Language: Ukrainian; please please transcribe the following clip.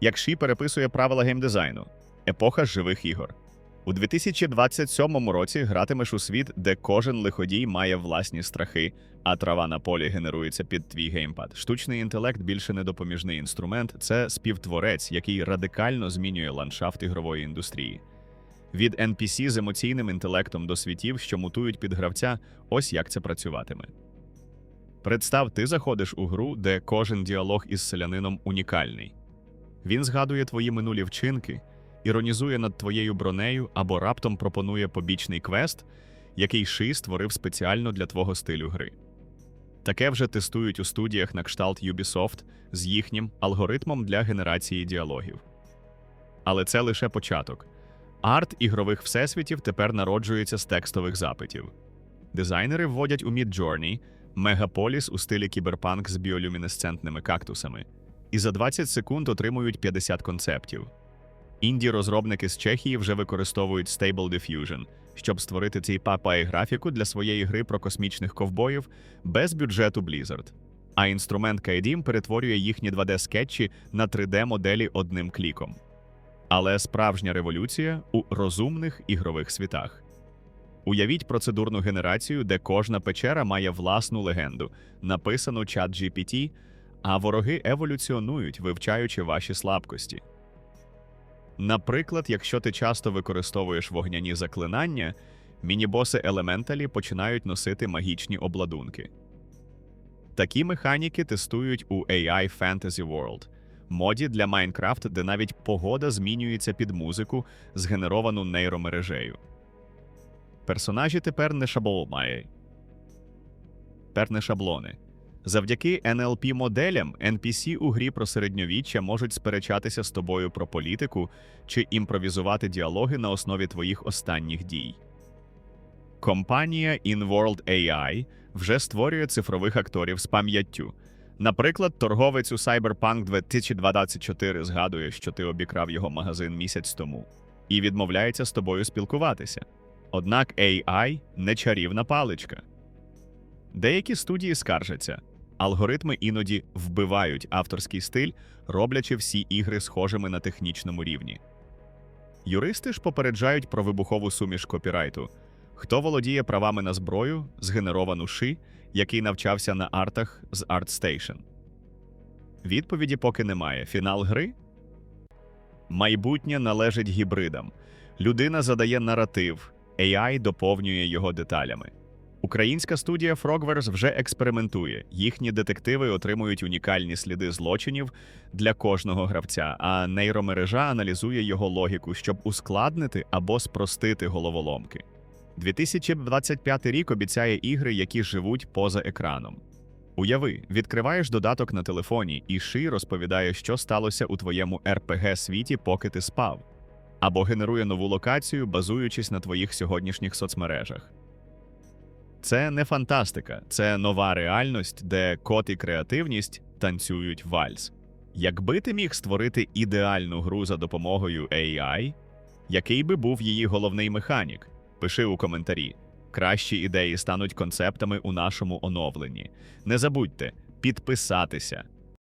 як Ші переписує правила геймдизайну, епоха живих ігор. У 2027 році гратимеш у світ, де кожен лиходій має власні страхи, а трава на полі генерується під твій геймпад. Штучний інтелект більше не допоміжний інструмент, це співтворець, який радикально змінює ландшафт ігрової індустрії. Від NPC з емоційним інтелектом до світів, що мутують під гравця, ось як це працюватиме. Представ, ти заходиш у гру, де кожен діалог із селянином унікальний. Він згадує твої минулі вчинки, іронізує над твоєю бронею або раптом пропонує побічний квест, який Ши створив спеціально для твого стилю гри. Таке вже тестують у студіях на кшталт Ubisoft з їхнім алгоритмом для генерації діалогів. Але це лише початок. Арт ігрових всесвітів тепер народжується з текстових запитів. Дизайнери вводять у Midjourney мегаполіс у стилі кіберпанк з біолюмінесцентними кактусами і за 20 секунд отримують 50 концептів. Інді-розробники з Чехії вже використовують Stable Diffusion, щоб створити цей папай графіку для своєї гри про космічних ковбоїв без бюджету Blizzard. А інструмент Kaidim перетворює їхні 2D-скетчі на 3D-моделі одним кліком. Але справжня революція у розумних ігрових світах. Уявіть процедурну генерацію, де кожна печера має власну легенду, написану чат GPT, а вороги еволюціонують, вивчаючи ваші слабкості. Наприклад, якщо ти часто використовуєш вогняні заклинання, мінібоси елементалі починають носити магічні обладунки. Такі механіки тестують у AI Fantasy World, моді для Майнкрафт, де навіть погода змінюється під музику, згенеровану нейромережею. Персонажі тепер не шаблони. Тепер не шаблони. Завдяки NLP моделям NPC у грі про середньовіччя можуть сперечатися з тобою про політику чи імпровізувати діалоги на основі твоїх останніх дій. Компанія InWorld AI вже створює цифрових акторів з пам'яттю. Наприклад, торговець у Cyberpunk 2024 згадує, що ти обікрав його магазин місяць тому, і відмовляється з тобою спілкуватися. Однак AI не чарівна паличка. Деякі студії скаржаться, алгоритми іноді вбивають авторський стиль, роблячи всі ігри схожими на технічному рівні. Юристи ж попереджають про вибухову суміш копірайту. Хто володіє правами на зброю, згенеровану ши, який навчався на артах з ArtStation? Відповіді поки немає. Фінал гри? Майбутнє належить гібридам. Людина задає наратив, AI доповнює його деталями. Українська студія Frogwares вже експериментує. Їхні детективи отримують унікальні сліди злочинів для кожного гравця, а нейромережа аналізує його логіку, щоб ускладнити або спростити головоломки. 2025 рік обіцяє ігри, які живуть поза екраном. Уяви, відкриваєш додаток на телефоні, і Ши розповідає, що сталося у твоєму rpg світі, поки ти спав, або генерує нову локацію, базуючись на твоїх сьогоднішніх соцмережах. Це не фантастика, це нова реальність, де кот і креативність танцюють вальс. Якби ти міг створити ідеальну гру за допомогою AI, який би був її головний механік? Пиши у коментарі. Кращі ідеї стануть концептами у нашому оновленні. Не забудьте підписатися,